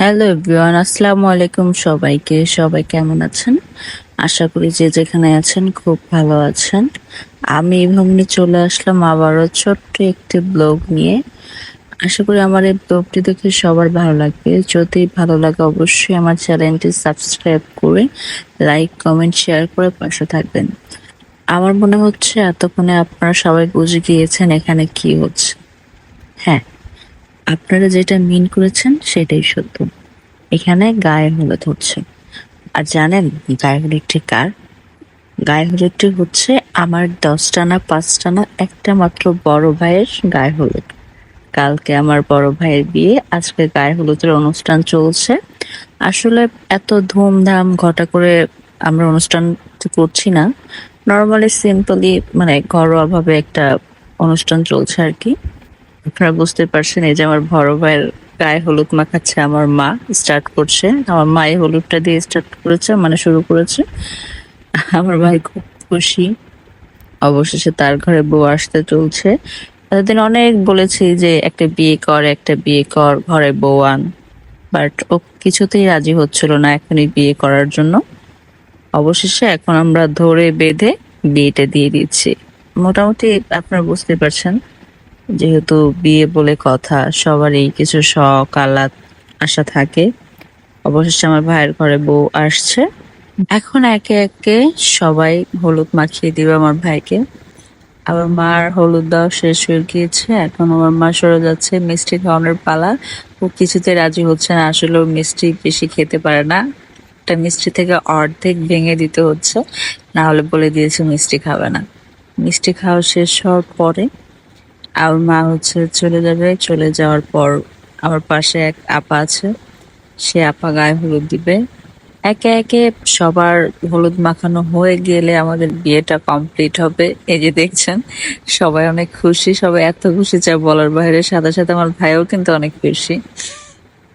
Hello everyone, আসসালামু আলাইকুম সবাইকে। সবাই কেমন আছেন? আশা করি যে যেখানে আছেন খুব ভালো আছেন। আমি ভগ্নি চলে আসলাম আবারও ছোট্ট একটি ব্লগ নিয়ে। আশা করি আমার এই ব্লগটি দেখে সবার ভালো লাগবে। যদি ভালো লাগে অবশ্যই আমার চ্যানেলটি সাবস্ক্রাইব করে লাইক, কমেন্ট, শেয়ার করে পাশে থাকবেন। আমার মনে হচ্ছে এতক্ষণে আপনারা সবাই বুঝে গিয়েছেন এখানে কি হচ্ছে। হ্যাঁ আপনারা যেটা মিন করেছেন সেটাই সত্য। এখানে গায়ে হলুদ হচ্ছে। আর জানেন গায়ে হলুদটি কার? গায়ে হলুদটি হচ্ছে আমার দশটা না পাঁচটা না একটা মাত্র বড় ভাইয়ের গায়ে হলুদ। কালকে আমার বড় ভাইয়ের বিয়ে, আজকে গায়ে হলুদের অনুষ্ঠান চলছে। আসলে এত ধুমধাম ঘটা করে আমরা অনুষ্ঠান করছি না। নর্মালি সিম্পলি মানে ঘরোয়া ভাবে একটা অনুষ্ঠান চলছে আর কি। আপনারা বুঝতে পারছেন, এই যে আমার বড় ভাইয়ের গায়ে হলুদ মাখাচ্ছে আমার মা স্টার্ট করছে। আমার মা এই হলুদটা দিয়ে স্টার্ট করেছে মানে শুরু করেছে। আমার ভাই খুব খুশি। অবশেষে তার ঘরে বউ আসতে চলছে। এতদিন অনেক বলেছি যে একটা বিয়ে কর, একটা বিয়ে কর, ঘরে বউ আন। বাট ও কিছুতেই রাজি হচ্ছিল না এখনই বিয়ে করার জন্য। অবশেষে এখন আমরা ধরে বেঁধে বিয়েটা দিয়ে দিচ্ছি। মোটামুটি আপনারা বুঝতে পারছেন যেহেতু বিয়ে বলে কথা, সবারই কিছু শখ আলাদ আশা থাকে। অবশেষে আমার ভাইয়ের ঘরে বউ আসছে। এখন একে একে সবাই হলুদ মাখিয়ে দিবে আমার ভাইকে। আমার মার হলুদ দেওয়া শেষ হয়ে গিয়েছে। এখন আমার মা সরে যাচ্ছে মিষ্টি খাওয়ানোর পালা। ও কিছুতে রাজি হচ্ছে না। আসলে মিষ্টি বেশি খেতে পারে না। একটা মিষ্টি থেকে অর্ধেক ভেঙে দিতে হচ্ছে। না হলে বলে দিয়েছে মিষ্টি খাবে না। মিষ্টি খাওয়া শেষ হওয়ার পরে আমার মা হচ্ছে চলে যাবে। চলে যাওয়ার পর আমার পাশে এক আপা আছে। সে আপা গায়ে হলুদ দিবে। একে একে সবার হলুদ মাখানো হয়ে গেলে আমাদের বিয়েটা কমপ্লিট হবে। এই যে দেখছেন, সবাই অনেক খুশি। সবাই এত খুশি যা বলার বাইরে। সাথে সাথে আমার ভাইও কিন্তু অনেক খুশি।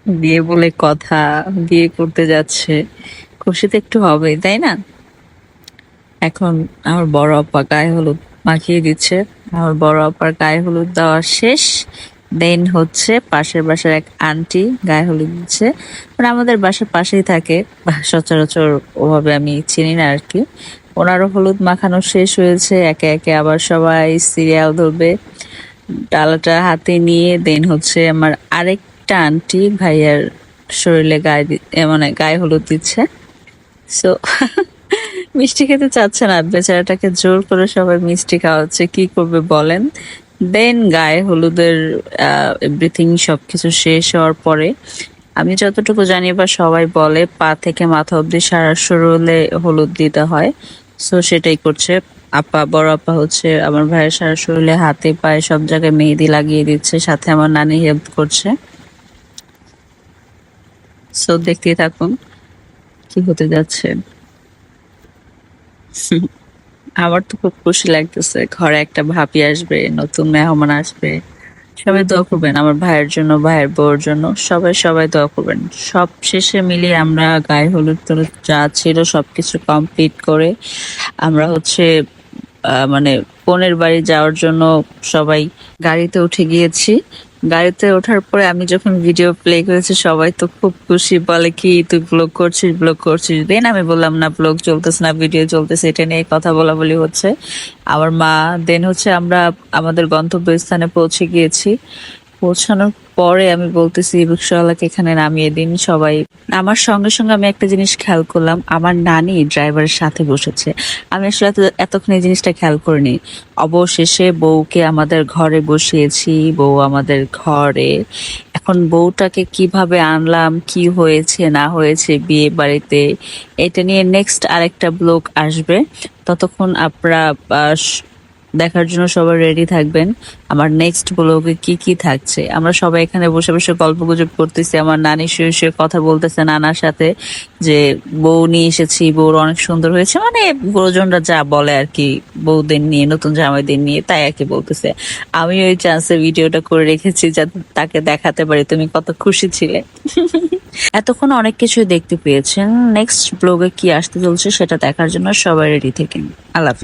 বিয়ে বলে কথা, বিয়ে করতে যাচ্ছে। খুশি তো একটু হবেই, তাই না? এখন আমার বড় আপা গায়ে হলুদ মাখিয়ে দিচ্ছে। আমার বড় আপার গায়ে হলুদ দেওয়া শেষ। দেন হচ্ছে পাশের বাসার এক আন্টি গায়ে হলুদ দিচ্ছে। মানে আমাদের বাসার পাশেই থাকে। সচরাচর ওভাবে আমি চিনি না আর কি ওনারও হলুদ মাখানো শেষ হয়েছে। একে একে আবার সবাই সিরিয়াল ধরবে। ডালাটা হাতে নিয়ে দেন হচ্ছে আমার আরেকটা আন্টি ভাইয়ার শরীরে গায়ে মানে গায়ে হলুদ দিচ্ছে। সো মিষ্টি খেতে চাচ্ছে না বেচারাটাকে জোর করে সবাই মিষ্টি খাওয়াচ্ছে, কি করবে বলেন? দেন গায়ে হলুদের এভরিথিং সবকিছু শেষ হওয়ার পরে, আমি যতটুকু জানি বা সবাই বলে, পা থেকে মাথা অব্দি সারা শরীরে হলুদ দিতে হয়। সো সেটাই করছে। আপা, বড় আপা হচ্ছে, আমার ভাইয়ের সারা শরীরে হাতে, পায়ে সব জায়গায় মেহেদি লাগিয়ে দিচ্ছে, সাথে আমার নানি হেল্প করছে। সো দেখতেই থাকুন, কি হতে যাচ্ছে। আমার তো খুব খুশি লাগতেছে। ঘরে একটা ভাবি আসবে, নতুন মেহমান আসবে। সবাই দোয়া করবেন আমার ভাইয়ের জন্য, ভাইয়ের বউর জন্য। সবাই সবাই দোয়া করবেন। সব শেষে মিলিয়ে আমরা গায়ে হলুদ টলুদ যা ছিল সবকিছু কমপ্লিট করে আমরা হচ্ছে মানে বোনের বাড়ি যাওয়ার জন্য সবাই গাড়িতে উঠে গিয়েছি। গাড়িতে ওঠার পরে আমি যখন ভিডিও প্লে করেছি, সবাই তো খুব খুশি বলে, কি তুই ব্লগ করছিস ব্লগ করছিস? দেন আমি বললাম, না ব্লগ চলতেছে না ভিডিও চলতেছে, এটা নিয়ে কথা বলা বলি হচ্ছে। আমার মা দেন হচ্ছে আমরা আমাদের গন্তব্য স্থানে পৌঁছে গিয়েছি। পৌঁছানোর পরে আমি বলতেছি, রিক্সাওয়ালাকে এখানে নামিয়ে দিন, সবাই আমার সঙ্গে সঙ্গে আমি একটা জিনিস খেয়াল করলাম, আমার নানি ড্রাইভারের সাথে বসেছে। আমি আসলে এতক্ষণ এই জিনিসটা খেয়াল করিনি। অবশেষে বউকে আমাদের ঘরে বসিয়েছি, বউ আমাদের ঘরে। এখন বউটাকে কীভাবে আনলাম, কি হয়েছে, না হয়েছে, বিয়ে বাড়িতে, এটা নিয়ে নেক্সট আরেকটা ব্লগ আসবে। ততক্ষণ আপনারা দেখার জন্য সবাই রেডি থাকবেন। আমার নেক্সট ব্লগে কি কি থাকছে? আমরা সবাই এখানে বসে বসে গল্প গুজব করতেছি। আমার নানি শুয়ে শুয়ে কথা বলতেছে নানার সাথে যে, বউ নিয়ে এসেছি, বউর অনেক সুন্দর হয়েছে। মানে গুরুজনরা যা বলে আর কি, বউদের নিয়ে, নতুন জামাইদের নিয়ে, তাই আর কি বলতেছে। আমি ওই চান্সে ভিডিওটা করে রেখেছি যাতে তাকে দেখাতে পারি। তুমি কত খুশি ছিলে। এতক্ষণ অনেক কিছু দেখতে পেয়েছেন। নেক্সট ব্লগে কি আসতে চলছে সেটা দেখার জন্য সবাই রেডি থেকেন। আল্লাহ